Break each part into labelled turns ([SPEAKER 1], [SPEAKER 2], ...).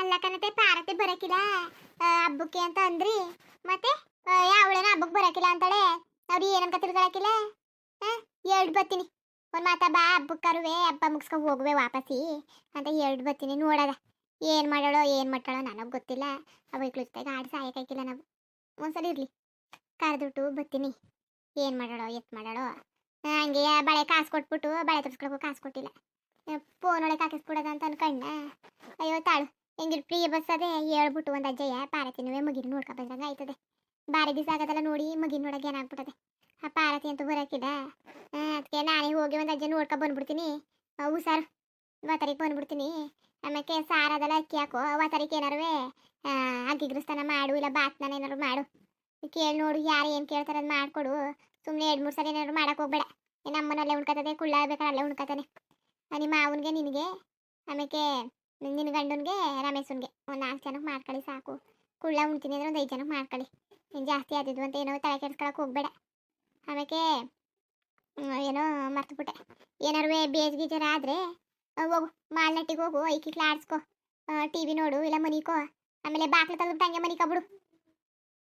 [SPEAKER 1] ಅಲ್ಲ ಕಣತೆ ಪಾರತೆ ಬರಕಿಲ್ಲ. ಹಬ್ಬಕ್ಕೆ ಅಂತ ಅಂದ್ರಿ. ಮತ್ತೆ ಯಾವಳೇನ ಹಬ್ಬಕ್ಕೆ ಬರಕಿಲ್ಲ ಅಂತಾಳೆ. ಅವ್ರು ಏನಂತ ತಿಳ್ಕೊಳಕಿಲ್ಲ. ಎರಡು ಬತ್ತೀನಿ ಒಂದು ಮಾತಾ ಬಾ ಹಬ್ಬಕ್ಕರುವೆ ಹಬ್ಬ ಮುಗಿಸ್ಕೊಂಡು ಹೋಗುವೆ ವಾಪಸ್ಸಿ ಅಂತ ಎರಡು ಬತ್ತೀನಿ ನೋಡದ, ಏನು ಮಾಡೋಳೋ ಏನ್ ಮಾಡ್ತಾಳೋ ನನಗೆ ಗೊತ್ತಿಲ್ಲ. ಅವೈಕ್ಳು ಜೊತೆಗೆ ಆಡಿ ಸಾಯಕ್ಕಾಗಿಲ್ಲ ನಾವು. ಒಂದ್ಸಲ ಇರಲಿ. ಕರೆದುಬಿಟ್ಟು ಬತ್ತೀನಿ ಏನ್ ಮಾಡೋಳೋ ಎತ್ ಮಾಡೋಳೋ ಹಂಗೆ ಬಳೆ ಕಾಸು ಕೊಟ್ಬಿಟ್ಟು, ಬಳೆ ತರಿಸ್ಕೊಳಕ್ಕೂ ಕಾಸು ಕೊಟ್ಟಿಲ್ಲ. ಫೋನ್ ಒಳಗೆ ಅಂತ ಅನ್ಕೊಂಡ ಅಯ್ಯೋ ತಾಳು. ಹೆಂಗಿರ್ ಪ್ರಿಯ ಬಸ್ ಅದೇ ಹೇಳ್ಬಿಟ್ಟು ಒಂದು ಅಜ್ಜಯ್ಯ ಪಾರತಿನವೇ ಮಗಿನ ನೋಡ್ಕೊ ಬಂದಂಗೆ ಆಯ್ತದೆ. ಬಾರಿ ದಿವಸ ಆಗದಲ್ಲ ನೋಡಿ ಮಗಿನ ನೋಡಕ್ಕೆ ಏನಾಗ್ಬಿಟ್ಟದೆ ಆ ಪಾರತಿ ಅಂತೂ ಬರಕಿದ. ಅದಕ್ಕೆ ನಾನೇ ಹೋಗಿ ಒಂದು ಅಜ್ಜ ನೋಡ್ಕೊ ಬಂದ್ಬಿಡ್ತೀನಿ. ಆ, ಸರ್ ವಾತರಿಗೆ ಬಂದ್ಬಿಡ್ತೀನಿ. ಆಮೇಲೆ ಸಾರ ಅದೆಲ್ಲ ಅಕ್ಕಿ ಹಾಕೋ. ವಾತರಿಗೆ ಏನಾರು ಅಗ್ಗಿಗ್ರಸ್ತಾನ ಮಾಡು ಇಲ್ಲ ಬಾತ್ನ ಏನಾರು ಮಾಡು. ಕೇಳಿ ನೋಡು ಯಾರು ಏನು ಕೇಳ್ತಾರೆ ಅದು ಮಾಡಿಕೊಡು. ಸುಮ್ಮನೆ ಎರಡು ಮೂರು ಸಲ ಏನಾದ್ರು ಮಾಡಕ್ಕೆ ಹೋಗ್ಬೇಡ. ನಮ್ಮನಲ್ಲೇ ಉಣ್ಕತ್ತದೆ ಕುಳ್ಳ ಬೇಕಾದ್ರೆ ಅಲ್ಲೇ ಉಣ್ಕತಾನೆ. ನಿಮ್ಮ ಮಾವನಿಗೆ ನಿನಗೆ. ಆಮೇಲೆ ನಿನ್ನ ಗಂಡನಿಗೆ, ರಮೇಶನ್ಗೆ ಒಂದು ನಾಲ್ಕು ಜನಕ್ಕೆ ಮಾಡ್ಕೊಳ್ಳಿ ಸಾಕು. ಕುಳ್ಳ ಉಣ್ತೀನಿ ಅಂದ್ರೆ ಒಂದು ಐದು ಜನಕ್ಕೆ ಮಾಡ್ಕೊಳ್ಳಿ ನೀನು ಜಾಸ್ತಿ ಆದಿದ್ವು ಅಂತ ಏನೋ ತಲೆ ಕೆಡ್ಸ್ಕೊಳಕ್ಕೆ ಹೋಗ್ಬೇಡ. ಆಮೇಲೆ ಏನೋ ಮರ್ತುಬಿಟ್ಟೆ ಏನಾರು ಬೇಸಿಗೆ ಜ್ವರ ಆದರೆ ಹೋಗು, ಮಾಲ್ನಟ್ಟಿಗೆ ಹೋಗು ಐಕಿಕ್ಲ ಆಡಿಸ್ಕೊ ಟಿ ವಿ ನೋಡು, ಇಲ್ಲ ಮನಿಕೋ. ಆಮೇಲೆ ಬಾಕ್ಲು ತೆಗೆದ್ಬಿಟ್ಟು ಹಂಗೆ ಮನಿಕೊಬಿಡು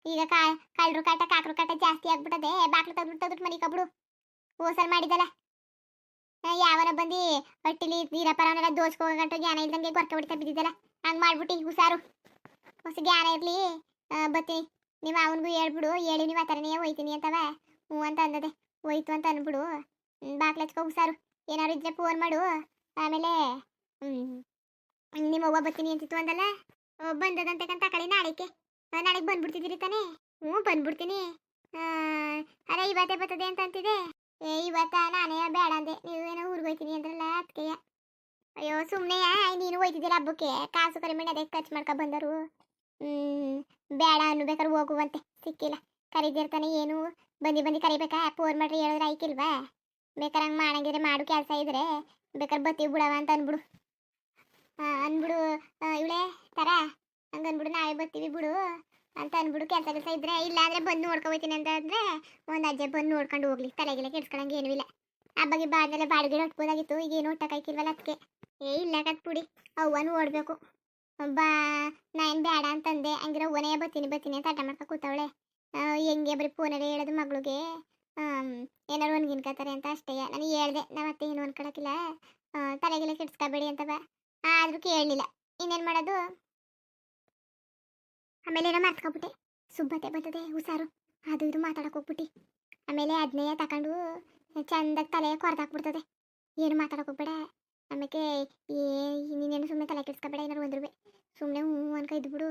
[SPEAKER 1] ಈಗ ಕಾ ಕಳ್ಳರು ಕಾಟ, ಕಾಕರು ಕಾಟ ಜಾಸ್ತಿ ಆಗ್ಬಿಟ್ಟದೆ, ಬಾಕ್ಲು ತೆಗೆದ್ಬಿಟ್ಟು ತೆಗೆದ್ಬಿಟ್ಟು ಮನಿಕೊಬಿಡು ಓಸಲ್ ಮಾಡಿದಲ್ಲ ಯಾವನ ಬಂದು? ಹೊಟ್ಟಿಲಿ ನೀರಪ್ಪರವನ್ನೆಲ್ಲ ದೋಚ್ಕೋಗಂಟು ಜ್ಞಾನ ಇಲ್ದಂಗೆ ಗೊರ್ಕ ಹೊಡಿತಾ ಬಿದ್ದಿದ್ದಲ್ಲ. ಹಂಗೆ ಮಾಡ್ಬಿಟ್ಟು ಹುಷಾರು. ಹೊಸ ಜ್ಞಾನ ಇರಲಿ. ಬತ್ತೀನಿ ನೀವು ಅವನಿಗೂ ಹೇಳ್ಬಿಡು. ಹೇಳಿ ನೀವು ಆ ಥರನೇ ಹೋಯ್ತೀನಿ ಅಂತವ. ಹ್ಞೂ ಅಂತ ಅಂದದೆ. ಹೋಯ್ತು ಅಂತ ಅಂದ್ಬಿಡು ಬಾಕ್ಲಚ್ಕೋ ಹುಷಾರು. ಏನಾರು ಇದ್ರೆ ಫೋನ್ ಮಾಡು. ಆಮೇಲೆ ನಿಮ್ಮ ಒಬ್ಬ ಬತ್ತೀನಿ ಅಂತಿತ್ತು ಅಂದಲ್ಲ? ಆ, ಬಂದದಂತೆ ಕಂತ ಕಳಿ ನಾಳೆಗೆ. ನಾಳೆಗೆ ಬಂದ್ಬಿಡ್ತಿದ್ದೀರಿ ತಾನೇ? ಹ್ಞೂ ಬಂದ್ಬಿಡ್ತೀನಿ. ಅರೆ ಇವತ್ತೇ ಬರ್ತದೆ ಅಂತ ಅಂತಿದೆ. ಏ ಇವತ್ತ ನಾನೇ ಬೇಡ ಅಂದೆ ನೀವು ಏನೋ ಊರಿಗೆ ಹೋಯ್ತೀನಿ ಅಂದ್ರಲ್ಲ ಅದಕ್ಕೆ ಅಯ್ಯೋ ಸುಮ್ಮನೆ ನೀನು ಹೋಯ್ತಿದ್ದೀರ ಹಬ್ಬಕ್ಕೆ? ಕಾಸು ಕಡಿಮೆ ಅದಕ್ಕೆ ಖರ್ಚು ಮಾಡ್ಕೊ ಬಂದರು. ಬೇಡ ಅನ್ಬೇಕಾದ್ರೆ ಹೋಗುವಂತೆ, ಸಿಕ್ಕಿಲ್ಲ. ಕರೀದಿರ್ತಾನೆ, ಏನು? ಬಂದು ಬಂದು ಕರಿಬೇಕಾ? ಫೋನ್ ಮಾಡ್ರಿ, ಹೇಳಿದ್ರೆ ಆಯ್ಕಿಲ್ವಾ? ಬೇಕಾರೆ ಹಂಗೆ ಮಾಡಂಗಿದ್ರೆ ಮಾಡು ಕೆಲಸ ಇದ್ರೆ. ಬೇಕಾದ್ರೆ ಬತ್ತಿ ಬಿಡವ ಅಂತ ಅನ್ಬಿಡು ಅನ್ಬಿಡು ಇವಳೆ, ತರ? ಹಂಗೆ ಅನ್ಬಿಡು ನಾವೇ ಬರ್ತೀವಿ ಬಿಡು. ಅಂತ ಅನ್ಬಿಡು ಕೆಲಸ ಕೆಲಸ ಇದ್ರೆ, ಇಲ್ಲ ಅಂದರೆ ಬಂದು ನೋಡ್ಕೊ ಹೋಯ್ತೀನಿ ಅಂತ ಅಂದ್ರೆ, ಒಂದು ಅಜ್ಜ ಬಂದು ನೋಡ್ಕೊಂಡು ಹೋಗ್ಲಿ. ತಲೆಗೆಲ್ಲ ಕೆಡ್ಸ್ಕೊಳಂಗೆ ಏನೂ ಇಲ್ಲ. ಹಬ್ಬಗೆ ಬಾದ್ಮೇಲೆ ಬಾಡಿಗೆ ಹೊಟ್ಬೋದಾಗಿತ್ತು ಈಗ ಏನು ಹೊಟ್ಟಕಾಯ್ಕಿಲ್ವಲ್ಲ ಅದಕ್ಕೆ ಏ, ಇಲ್ಲ ಪುಡಿ ಅವ್ವನು ಓಡಬೇಕು. ಬಾ ನಾನು ಬೇಡ ಅಂತಂದೆ. ಹಂಗಿರ ಒನೇ ಬತ್ತೀನಿ ಬತ್ತೀನಿ ಅಂತ ಅಡ್ಡ ಮಾಡ್ಕೊ ಕೂತವಳೆ. ಹೆಂಗೆ ಬರೀ ಫೋನಲ್ಲಿ ಹೇಳೋದು ಮಗಳಿಗೆ. ಏನಾರು ಒನ್ಗಿನ್ಕತಾರೆ ಅಂತ ಅಷ್ಟೇ. ನನಗೆ ಹೇಳ್ದೆ ನಮ್ಮ ಅತ್ತೆ ಏನು ಅನ್ಕೊಳಕಿಲ್ಲ. ತಲೆಗೆಲ್ಲ ಕೆಡ್ಸ್ಕೊಬೇಡಿ ಅಂತವ ಆದರೂ ಕೇಳಲಿಲ್ಲ. ಇನ್ನೇನು ಮಾಡೋದು? ಆಮೇಲೆ ಏನೋ ಮರ್ತ್ಕೊಬಿಟ್ಟೆ ಸುಬ್ಬತೆ ಬರ್ತದೆ, ಹುಷಾರು. ಅದು ಇದು ಮಾತಾಡಕ್ಕೆ ಹೋಗ್ಬಿಟ್ಟು. ಆಮೇಲೆ ಅದನ್ನೇ ತಗೊಂಡು ಚಂದಾಗಿ ತಲೆ ಕೊರ್ದಾಕ್ಬಿಡ್ತದೆ. ಏನು ಮಾತಾಡಕ್ಕೆ ಹೋಗ್ಬೇಡ. ಆಮೇಲೆ ಏ ನೀನೇನು ಸುಮ್ಮನೆ ತಲೆ ಕೆಡಿಸ್ಕೊಬೇಡ ಏನಾರು ಒಂದ್ರು ಸುಮ್ಮನೆ ಹ್ಞೂ ಅನ್ಕ ಇದ್ಬಿಡು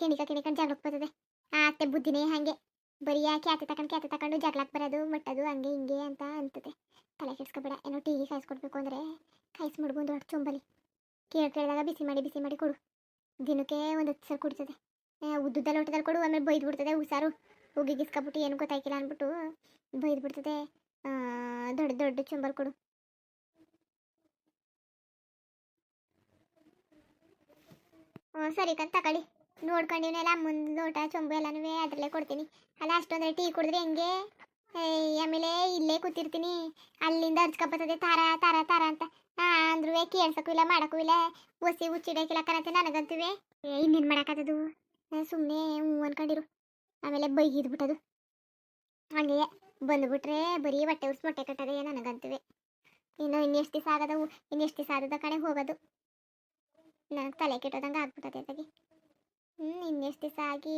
[SPEAKER 1] ಕೆಣಿಕ ಕೆಣಿಕೊಂಡು ಜಗಳಕ್ಕೆ ಬರ್ತದೆ. ಆ ಅತ್ತೆ ಬುದ್ಧಿನೇ ಹಾಗೆ. ಬರೀ ಆ ಕ್ಯಾತೆ ತಕೊಂಡು ಕ್ಯಾತೆ ತಕೊಂಡು ಜಗಳಕ್ಕೆ ಬರೋದು, ಮಟ್ಟದು, ಹಂಗೆ, ಹಿಂಗೆ ಅಂತ ಅಂತದೆ. ತಲೆ ಕೆಡಿಸ್ಕೊಬೇಡ. ಏನೋ ಟೀ ಕಾಯಿಸ್ಕೊಡ್ಬೇಕು ಅಂದರೆ ಕಾಯಿಸಿ ಮುಡ್ಬೋದು ದೊಡ್ಡ ಚೊಂಬಲಿ ಕೇಳಿ, ಕೇಳಿದಾಗ ಬಿಸಿ ಮಾಡಿ ಬಿಸಿ ಮಾಡಿ ಕೊಡು. ದಿನಕ್ಕೆ ಒಂದು ಹತ್ತು ಸಲ ಕುಡಿತದೆ. ಉದ್ದುದ್ದ ಲೋಟದಲ್ಲಿ ಕೊಡು, ಆಮೇಲೆ ಬೈದು ಬಿಡ್ತದೆ ಹುಷಾರು. ಉಗಿಗಿಸ್ಕೊಬಿಟ್ಟು ಏನು ಗೊತ್ತಾಯ್ಕಿಲ್ಲ ಅಂದ್ಬಿಟ್ಟು ಬೈದು ಬಿಡ್ತದೆ. ದೊಡ್ಡ ದೊಡ್ಡ ಚುಂಬಲ್ ಕೊಡು. ಸರಿ ಕಂತ ತಗೊಳ್ಳಿ. ನೋಡ್ಕೊಂಡಿವ್ನೆಲ್ಲ ಮುಂದೆ ಲೋಟ, ಚೊಂಬು ಎಲ್ಲನೂ ಅದರಲ್ಲೇ ಕೊಡ್ತೀನಿ. ಅಲ್ಲ ಅಷ್ಟೊಂದ್ರೆ ಟೀ ಕುಡಿದ್ರೆ ಹೆಂಗೆ? ಆಮೇಲೆ ಇಲ್ಲೇ ಕೂತಿರ್ತೀನಿ. ಅಲ್ಲಿಂದ ಹರ್ಚ್ಕೊಬರ್ತದೆ ತಾರ ತಾರ ತಾರ ಅಂತ. ಅಂದ್ರೂ ಕೇಳ್ಸಕ್ಕೂ ಇಲ್ಲ, ಮಾಡಕ್ಕೂ ಇಲ್ಲ. ಒಸಿ ಉಚ್ಚಿಡಕ್ಕಿಲ್ಲ ಕಣತೆ ನನಗಂತೀವಿ. ಇನ್ನೇನು ಮಾಡೋಕ್ಕದು ಸುಮ್ಮನೆ ಹ್ಞೂ ಅನ್ಕೊಂಡಿರು. ಆಮೇಲೆ ಬೈಗಿದ್ಬಿಟ್ಟದು ಹಂಗೆ ಬಂದುಬಿಟ್ರೆ ಬರೀ ಬಟ್ಟೆ ಉರ್ಸ್ ಮೊಟ್ಟೆ ಕಟ್ಟದೆ ನನಗಂತೀವಿ. ಇನ್ನು ಇನ್ನೆಷ್ಟು ದಿವಸ ಆಗದವು? ಇನ್ನೆಷ್ಟು ದಿವಸ ಕಡೆ ಹೋಗೋದು? ನನಗೆ ತಲೆ ಕೆಟ್ಟೋದಂಗೆ ಆಗ್ಬಿಟ್ಟದೆ ಅದಕ್ಕೆ ಹ್ಞೂ ಇನ್ನೆಷ್ಟು ದಿವಸ ಆಗಿ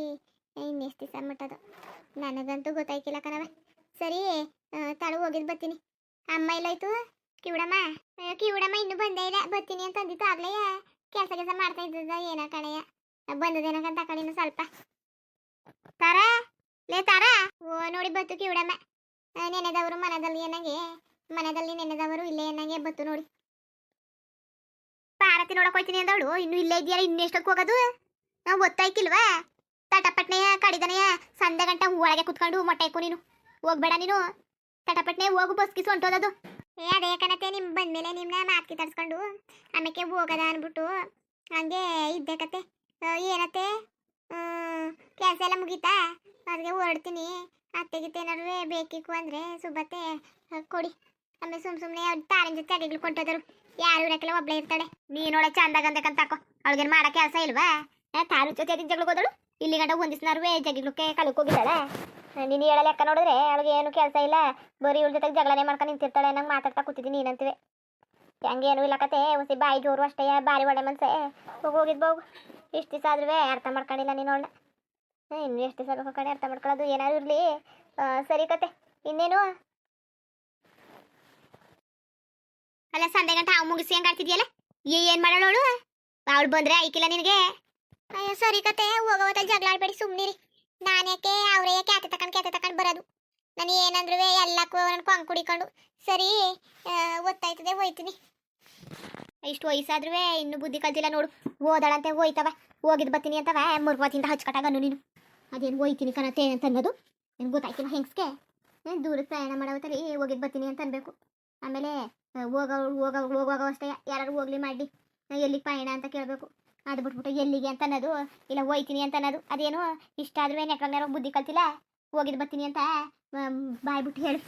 [SPEAKER 1] ಇನ್ನೆಷ್ಟು ದಿವಸ ಮುಟ್ಟೋದು. ನನಗಂತೂ ಗೊತ್ತಾಯ್ಕಿಲ್ಲ ಕಣವ ಸರಿ ತಳು ಹೋಗಿದ್ದು ಬರ್ತೀನಿ. ಅಮ್ಮ ಇಲ್ಲಾಯ್ತು ಕಿವಿಡಮ್ಮ? ಅಯ್ಯೋ, ಕಿವಿಡಮ್ಮ ಇನ್ನೂ ಬಂದೇ ಇಲ್ಲ. ಬರ್ತೀನಿ ಅಂತ ಅಂದಿತ್ತು ಆಗ್ಲೇ ಕೆಲಸ ಕೆಲಸ ಮಾಡ್ತಾ ಇದ್ದದ ಏನ ಕಣಯ್ಯ. ಬಂದದೇನಕಂತ ಕಡೆ ಇನ್ನು ಸ್ವಲ್ಪ. ತಾರ? ಲೇ, ತಾರ? ಓ, ನೋಡಿ ಬತ್ತು ಕಿವಿಡಮ್ಮ. ನೆನೆದವರು ಮನದಲ್ಲಿ ಏನಾಗೆ ಮನದಲ್ಲಿ ನೆನೆದವರು ಇಲ್ಲೇ ಏನಾಗೆ ಬತ್ತು ನೋಡಿ. ಪಾರತಿ ನೋಡಕ್ ಹೋಯ್ತೀನಿ ಅಂದವಳು. ಇನ್ನು ಇಲ್ಲೇ ಇದೆಯಲ್ಲ ಇನ್ನೆಷ್ಟಕ್ಕೆ ಹೋಗೋದು? ನಾವು ಗೊತ್ತಾಯ್ಕಿಲ್ವಾ? ತಟಪಟ್ನೆಯ, ಕಡಿದನೆಯ ಸಂಜೆ ಗಂಟೆ ಒಳಗೆ ಕುತ್ಕೊಂಡು ಮೊಟ್ಟೆ ಇಕ್ಕು ನೀನು. ಹೋಗ್ಬೇಡ ನೀನು. ತಟಪಟ್ನೆ ಹೋಗು ಬಸ್ಕಿ ಹೊಂಟೋದದು ಏ, ಅದೇ ಕಣತೆ, ನಿಮ್ ಬಂದ್ಮೇಲೆ ನಿಮ್ನ ಮಾತ್ಕಿ ತರ್ಸ್ಕೊಂಡು ಆಮೇಲೆ ಹೋಗದ ಅನ್ಬಿಟ್ಟು. ಹಂಗೆ ಇದ್ದೆ ಕತೆ. ಏನತ್ತೆ? ಕೆಲಸ ಎಲ್ಲ ಮುಗೀತಾ? ಅದಕ್ಕೆ ಹೊರಡ್ತೀನಿ. ಅತ್ತೆಗಿತ್ತೆ ಏನಾದ್ರು ಬೇಕಿಕ್ಕು ಅಂದರೆ ಸುಬ್ಬತ್ತೆ ಕೊಡಿ. ಆಮೇಲೆ ಸುಮ್ ಸುಮ್ಮನೆ ತಾರಿನ ಜೊತೆ ಅಡಿಗಳು ಕೊಟ್ಟೋದರು ಯಾರು ಇರಕ್ಕಿಲ್ಲ ಒಬ್ಳೆ ಇರ್ತಾಳೆ. ನೀನೊಳೆ ಚಂದ ಗಂದಕಂತ ಹಾಕೋ. ಅವಳಿಗೇನು ಮಾಡೋ ಕೆಲಸ ಇಲ್ವಾ? ತಾರು ಜೊತೆ ಅದಕ್ಕೆ ಹೋದಳು. ಇಲ್ಲಿ ಗಂಟ ಒಂದಿಸ್ನಾರುವೆ ಜಗಿಗ್ಲಕ್ಕೆ ಕಲಕ್ಕೆ ಹೋಗಿದ್ದಾಳೆ ನೀನು ಹೇಳ ಲೆಕ್ಕ ನೋಡಿದ್ರೆ ಅವಳಿಗೆ ಏನು ಕೆಲಸ ಇಲ್ಲ. ಬರೀ ಇವಳ ಜೊತೆಗೆ ಜಗಳನೇ ಮಾಡ್ಕೊಂಡು ನಿಂತಿರ್ತಾಳೆ. ನಂಗೆ ಮಾತಾಡ್ತಾ ಕೂತಿದ್ದೀನಿ ನೀನಂತಿವೆ. ಹೆಂಗೇನು ಇಲ್ಲ ಕತೆ ಹೊಸಿ ಬಾಯಿ ಜೋರು ಅಷ್ಟೇ. ಬಾರಿ ಒಳ್ಳೆ ಮನ್ಸೆ. ಹೋಗಿ, ಹೋಗಿದ್ ಹೋಗು ಇಷ್ಟು ದಿವಸ ಆದ್ರೂ ಅರ್ಥ ಮಾಡ್ಕೊಂಡಿಲ್ಲ ನೀನು ಇನ್ನು ಎಷ್ಟು ದಿವಸ ಕಡೆ ಅರ್ಥ ಮಾಡ್ಕೊಳ್ಳೋದು ಏನಾದ್ರು ಇರಲಿ. ಸರಿ ಕತೆ ಇನ್ನೇನು? ಅಲ್ಲ ಸಂದೆ ಗಂಟ ಅವ್ ಮುಗಿಸಿ ಹೆಂಗ್ ಆಡ್ತಿದ್ಯಲ್ಲ? ಏನ್ ಮಾಡೋಳು ಅವಳು? ಬಂದ್ರೆ ಐಕಿಲ್ಲ ನಿನಗೆ? ಅಯ್ಯೋ, ಸರಿ ಕತೆ. ಹೋಗೋದಲ್ಲಿ ಜಗಳ ಆಡ್ಬೇಡಿ, ಸುಮ್ನಿರಿ. ನಾನ್ಯಾಕೆ ಯಾಕೆ ಆತ ತಕೊಂಡ್ ಕ್ಯಾತೆ ತಕೊಂಡ್ ಬರೋದು? ನಾನು ಏನಂದ್ರು ಎಲ್ಲಕ್ಕೂ ನನ್ನ ಕೊಂಗ್ ಕುಡಿಕೊಂಡು. ಸರಿ ಒತ್ತಾಯ್ತದೆ, ಹೋಯ್ತೀನಿ. ಇಷ್ಟು ವಯಸ್ಸಾದ್ರೂ ಇನ್ನು ಬುದ್ಧಿ ಕಲ್ತಿಲ್ಲ ನೋಡು. ಓದಾಳಂತೆ, ಹೋಯ್ತವ. ಹೋಗಿದ್ ಬತ್ತೀನಿ ಅಂತವ. ಮುರ್ವತ್ತಿಂದ ಹಚ್ಕಟ್ಟಾಗನು ನೀನು. ಅದೇನು ಹೋಯ್ತೀನಿ ಕಣತೆ ಅಂತ ಅನ್ನೋದು ನಿನ್ಗೆ ಗೊತ್ತಾಯ್ತಿಲ್ಲ ಹೆಂಗ್ಸ್ಗೆ? ದೂರ ಪ್ರಯಾಣ ಮಾಡೋತ್ತಲ್ಲಿ ಹೋಗಿದ್ ಬತ್ತೀನಿ ಅಂತ ಅನ್ಬೇಕು ಆಮೇಲೆ ಆ, ಹೋಗೋ ಹೋಗೋ ಹೋಗುವಾಗ ಅಷ್ಟೇ ಯಾರು ಹೋಗ್ಲಿ ಮಾಡಿ ಎಲ್ಲಿಗೆ ಪಯಣ ಅಂತ ಕೇಳಬೇಕು. ಅದು ಬಿಟ್ಬಿಟ್ಟು ಎಲ್ಲಿಗೆ ಅಂತ ಅನ್ನೋದು ಇಲ್ಲ ಹೋಯ್ತೀನಿ ಅಂತ ಅನ್ನೋದು ಅದೇನು ಇಷ್ಟ ಆದ್ರೂ ನೆಟ್ವಂಗಾರ ಬುದ್ಧಿ ಕಲ್ತಿಲ್ಲ. ಹೋಗಿದ್ ಬರ್ತೀನಿ ಅಂತ ಬಾಯ್ ಬಿಟ್ಟು ಹೇಳು.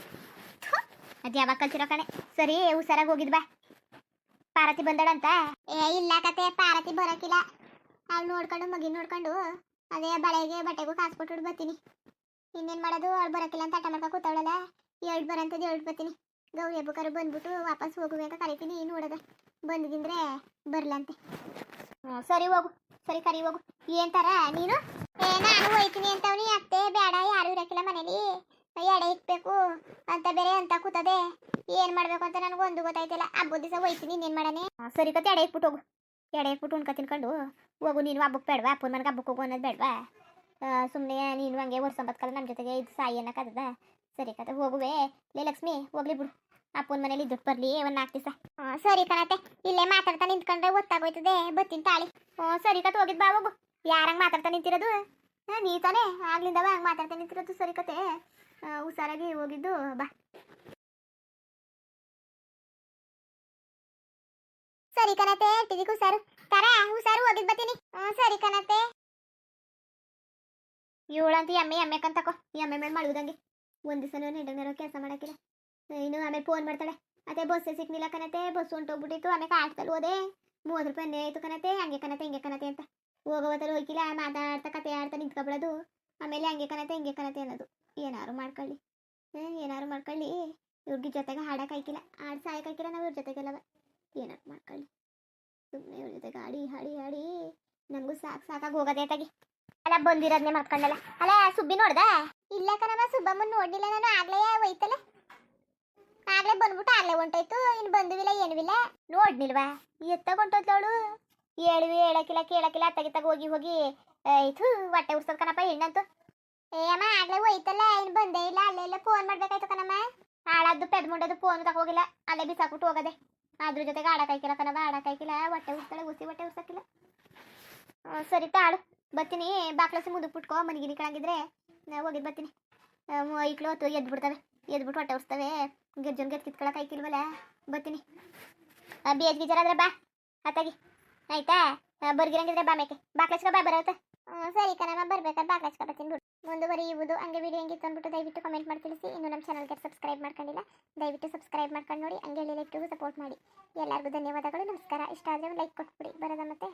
[SPEAKER 1] ಅದು ಯಾವಾಗ ಕಲ್ತಿರೋ ಕಣೆ. ಸರಿ ಹುಷಾರಾಗಿ ಹೋಗಿದ್ ಬಾ. ಪಾರತಿ ಬಂದಳಂತ ಏ ಇಲ್ಲ ಕತೆ ಪಾರತಿ ಬರೋಕಿಲ್ಲ. ಅವ್ಳು ನೋಡ್ಕೊಂಡು ಮಗಿ ನೋಡ್ಕೊಂಡು ಅದೇ ಬಳೆಗೆ ಬಟ್ಟೆಗೂ ಕಾಸು ಕೊಟ್ಟು ಬರ್ತೀನಿ. ಇನ್ನೇನು ಮಾಡೋದು? ಅವ್ಳು ಬರಕಿಲ್ಲ ಅಂತ ಅಟ ಮಾಡ್ಕೊ ಕೂತಾವಳಲ್ಲ. ಎರಡು ಬರಂತದ್ದು ಎರಡು ಬರ್ತೀನಿ. ಗೌರಿ ಹಬ್ಬಕ್ಕಾರ ಬಂದ್ಬಿಟ್ಟು ವಾಪಸ್ ಹೋಗುವೆ ಅಂತ ಕರಿತೀನಿ ನೋಡದ ಬಂದಿದ್ರೆ ಬರ್ಲಂತೆ. ಸರಿ ಹೋಗು. ಸರಿ, ಕರಿ, ಹೋಗು. ಏನ್ ತರ? ನೀನು? ಏ, ನಾನು ಹೋಯ್ತೀನಿ ಅಂತವ್ನಿ. ಅತ್ತೆ, ಬೇಡ, ಯಾರು ಇರಕ್ಕಿಲ್ಲ ಮನೇಲಿ. ಎಡೆ ಇಕ್ಬೇಕು. ಅಂತ ಬೇರೆ ಅಂತ ಕೂತದೆ. ಏನ್ ಮಾಡ್ಬೇಕು ಅಂತ ನನಗೆ ಒಂದು ಗೊತ್ತಾಯ್ತಿಲ್ಲ. ಹಬ್ಬದ ದಿವಸ ಹೋಯ್ತೀನಿ. ನೀನ್ ಮಾಡನೆ? ಸರಿ ಕತೆ ಎಡೆ ಇಕ್ಬಿಟ್ಟು ಹೋಗು. ಎಡೆ ಇಕ್ಬಿಟ್ಟು ಉಣ್ಕ ತಿನ್ಕೊಂಡು ಹೋಗು, ನೀನು ಹಬ್ಬಕ್ಕೆ ಬೇಡವಾ? ಅಪ್ಪನ ಮನೆಗೆ ಹಬ್ಬಕ್ಕೆ ಹೋಗು ಅನ್ನೋದು ಬೇಡವಾ? ಸುಮ್ಮನೆ ನೀನು ಹಂಗೆ ವರ್ಷಂಬತ್ಕಲ್ಲ ನಮ್ಮ ಜೊತೆಗೆ ಇದು ಸಾಯಿ ಅನ್ನಕ್ಕದ ಸರಿ ಕತೆ ಹೋಗುವೆ ಲೇ ಲಕ್ಷ್ಮಿ, ಹೋಗ್ಲಿ ಬಿಡು. ಅಪ್ಪನ ಮನೇಲಿ ದುಡ್ಡು ಬರ್ಲಿ, ಒಂದು ನಾಲ್ಕು ದಿವಸ. ಸರಿ ಕಣತೆ. ಇಲ್ಲೇ ಮಾತಾಡ್ತಾ ನಿಂತ್ಕೊಂಡ್ರೆ ಗೊತ್ತಾಗೋಯ್ತದೆ ಬತ್ತೀನಿ ತಾಳಿ. ಹ್ಞೂ ಸರಿ ಕತೆ, ಹೋಗಿದ್ ಬಾ, ಹೋಗು. ಯಾರಂಗ್ ಮಾತಾಡ್ತಾ ನಿಂತಿರೋದು? ನೀ ತಾನೇ? ಆಗ್ಲಿಂದವ ಹಂಗೆ ಮಾತಾಡ್ತಾ ನಿಂತಿರೋದು. ಸರಿ ಕತೆ. ಹುಷಾರಾಗಿ ಹೋಗಿದ್ದು, ಬಾ. ಸರಿ ಕಣತೆ ಇಟ್ಟಿದ್ದೀವಿ ಹುಷಾರು. ತರ, ಹುಷಾರು, ಹೋಗಿದ್ ಬರ್ತೀನಿ ಹ್ಞೂ ಸರಿ ಕಣತೆ. ಇವಳಂತ ಎಮ್ಮೆ ಎಮ್ಮೆ ಕಂತಕೋ ಎಮ್ಮೆ ಮೇಲೆ ಒಂದು ದಿವಸ ನೆಂಟನೇರೋ ಕೆಲಸ ಮಾಡಕ್ಕಿಲ್ಲ ಇನ್ನು ಆಮೇಲೆ ಫೋನ್ ಮಾಡ್ತಾಳೆ. ಅದೇ ಬಸ್ ಸಿಕ್ನಿಲ್ಲ ಕಣತೆ ಬಸ್ ಹೊಂಟೋಗ್ಬಿಟ್ಟಿತ್ತು. ಆಮೇಲೆ ಆಟದಲ್ಲಿ ಹೋದೆ. ಮೂವತ್ತು ರೂಪಾಯಿ ಎಣ್ಣೆ ಆಯ್ತು ಕಣತೆ, ಹಂಗೆ ಕಣತೆ, ಹಿಂಗೆ ಕಣತೆ ಅಂತ. ಹೋಗೋವತ್ತಲ್ಲಿ ಹೋಗಿಲ್ಲ ಮಾತಾಡ್ತಾ ಕತೆ ಆಡ್ತಾ ನಿಂತ್ಕೊಬಿಡೋದು ಆಮೇಲೆ ಹಂಗೆ ಕಣತೆ, ಹಿಂಗೆ ಕಣತೆ ಅನ್ನೋದು. ಏನಾರು ಮಾಡ್ಕೊಳ್ಳಿ. ಏನಾರು ಮಾಡ್ಕೊಳ್ಳಿ. ಇವ್ರಿಗೆ ಜೊತೆಗೆ ಹಾಡಕ್ಕೆ ಆಯ್ಕಿಲ್ಲ. ಹಾಡು ಸಾಯಕ್ಕಾಯ್ಕಿಲ್ಲ ನಾವು ಇವ್ರ ಜೊತೆಗೆಲ್ಲವ ಏನಾರು ಮಾಡ್ಕೊಳ್ಳಿ. ಸುಮ್ಮನೆ ಇವ್ರ ಜೊತೆಗೆ ಹಾಡಿ ಹಾಡಿ ಹಾಡಿ. ನಮಗೂ ಸಾಕು ಸಾಕಾಗಿ ಹೋಗೋದೇ ತಗಿ ಅಲ್ಲ ಬಂದಿರೋದನ್ನೇ ಮಾಡ್ಕೊಂಡಲ್ಲ ಅಲ್ಲ, ಸುಬ್ಬಿ ನೋಡ್ದ? ಇಲ್ಲ ಕಣವ ಸುಬ್ಬಮ್ಮನ್ ನೋಡಿಲ್ಲ ನಾನು, ಆಗ್ಲೇ ಹೋಯ್ತಲ್ಲ. ಆಗ್ಲೇ ಬಂದ್ಬಿಟ್ಟು ಆಗ್ಲೇ ಹೊಂಟೋಯ್ತು, ಇನ್ನು ಬಂದುವಿಲ್ಲ ಏನುವಿಲ್ಲ ನೋಡ್ನಿಲ್ವಾ ಎತ್ತಾಗ ಹೊಂಟೋದ್ಲವಳು ಹೇಳುವಿ, ಹೇಳಕ್ಕಿಲ್ಲ, ಕೇಳಕ್ಕಿಲ್ಲ ಅತ್ತಗಿತ್ತಾಗ ಹೋಗಿ ಹೋಗಿ ಆಯ್ತು ಹೊಟ್ಟೆ ಉರ್ಸೋದ್ ಕಣಪ್ಪ, ಹೆಣ್ಣಂತು. ಏ, ಅಮ್ಮ, ಆಗ್ಲೇ ಹೋಯ್ತಲ್ಲ, ಇನ್ನು ಬಂದೇ ಇಲ್ಲ, ಅಲ್ಲೇ, ಇಲ್ಲ ಫೋನ್ ಮಾಡ್ಬೇಕಾಯ್ತು ಕಣಮ್ಮ. ಆಳದ್ದು ಪೆದ್ ಮುಂಡದು ಫೋನ್ ಹೋಗಿಲ್ಲ, ಅಲ್ಲೇ ಬಿಸಾಕ್ಬಿಟ್ಟು ಹೋಗದೆ. ಅದ್ರ ಜೊತೆಗೆ ಆಡಕ್ಕಾಯ್ಕಿಲ್ಲ ಕಣವ ಆಡಕ್ಕಾಯ್ಕಿಲ್ಲ ಹೊಟ್ಟೆ ಉರ್ಸ್ತಾಳೆ ಉಸಿ ಹೊಟ್ಟೆ ಉರ್ಸಕ್ಕಿಲ್ಲ. ಸರಿ ತಾಳು, ಬರ್ತೀನಿ, ಬಾಕ್ಲಸಿ ಮುಂದಕ್ಕೆ ಬಿಟ್ಕೋ, ಮನೆಗಿನಿ ಕಳಂಗಿದ್ರೆ ಹೋಗಿದ್ ಬರ್ತೀನಿ. ಐಕ್ಳು ಹೊತ್ತು ಎದ್ದು ಬಿಡ್ತವೆ. ಎದ್ಬಿಟ್ಟು ಹೊಟ್ಟೆ ಉರ್ಸ್ತವೆ. ಗೆಜ್ಜನ್ ಗೆದ್ದು ಕಿತ್ಕೊಳಕ್ ಆಯ್ಕಿಲ್ವಲ್ಲ ಬರ್ತೀನಿ. ಬೇಜ್ ಆದ್ರೆ ಬಾ. ಅತ್ತಾಗಿ ಆಯ್ತಾ? ಬರ್ಗಿರಂಗಿದ್ರೆ ಬಾ ಮೇಕೆ. ಬಾಕ್ಲಸ್ಕ ಬಾ ಬರತ್ತೆ ಸರಿ ಕಣಮ್ಮ, ಬರ್ಬೇಕಾದ್ರೆ ಬಾಕ್ಲಸ್ಕ ಬರ್ತೀನಿ ಬಿಡು. ಮುಂದುವರಿಯುವುದು ಹಂಗೆ ವಿಡಿಯೋ ಹೆಂಗಿತ್ತು ಅಂದ್ಬಿಟ್ಟು ದಯವಿಟ್ಟು ಕಮೆಂಟ್ ಮಾಡಿ ತಿಳಿಸಿ. ಇನ್ನು ನಮ್ಮ ಚಾನಲ್ಗೆ ಸಬ್ಸ್ಕ್ರೈಬ್ ಮಾಡ್ಕೊಂಡಿಲ್ಲ, ದಯವಿಟ್ಟು ಸಬ್ಸ್ಕ್ರೈಬ್ ಮಾಡ್ಕೊಂಡು ನೋಡಿ. ಹಂಗೆ ಲೈಕ್ಟಿಗೂ ಸಪೋರ್ಟ್ ಮಾಡಿ. ಎಲ್ಲರಿಗೂ ಧನ್ಯವಾದಗಳು. ನಮಸ್ಕಾರ. ಇಷ್ಟ ಆದರೆ ಲೈಕ್ ಕೊಟ್ಬಿಡಿ. ಬರೋದ ಮತ್ತೆ?